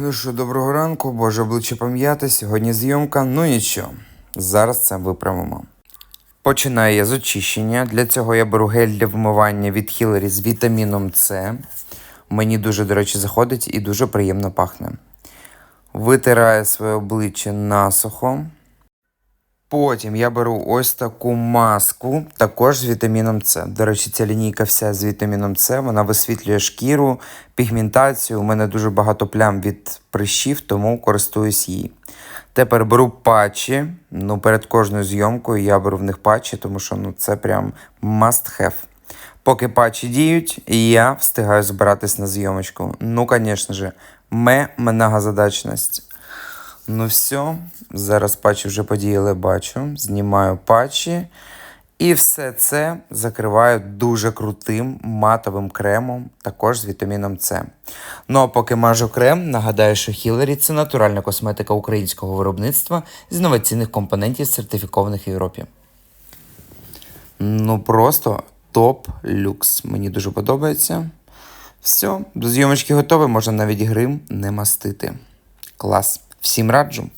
Ну що, доброго ранку, боже обличчя пам'яти. Сьогодні зйомка. Ну нічого, зараз це виправимо. Починаю я з очищення. Для цього я беру гель для вмивання від Хілері з вітаміном С. Мені дуже, до речі, заходить і дуже приємно пахне. Витираю своє обличчя насухо. Потім я беру ось таку маску, також з вітаміном С. До речі, ця лінійка вся з вітаміном С, вона висвітлює шкіру, пігментацію. У мене дуже багато плям від прищів, тому користуюсь її. Тепер беру патчі. Ну, перед кожною зйомкою я беру в них патчі, тому що ну, це прям must have. Поки патчі діють, я встигаю збиратись на зйомочку. Ну, звісно ж, ме многозадачність. Ну все, зараз патчі вже подіяли, бачу. Знімаю патчі. І все це закриваю дуже крутим матовим кремом, також з вітаміном С. Ну а поки мажу крем, нагадаю, що Хілері це натуральна косметика українського виробництва з інноваційних компонентів, сертифікованих в Європі. Ну просто топ люкс. Мені дуже подобається. Все, до зйомочки готові, можна навіть грим не мастити. Клас. Всім раджу.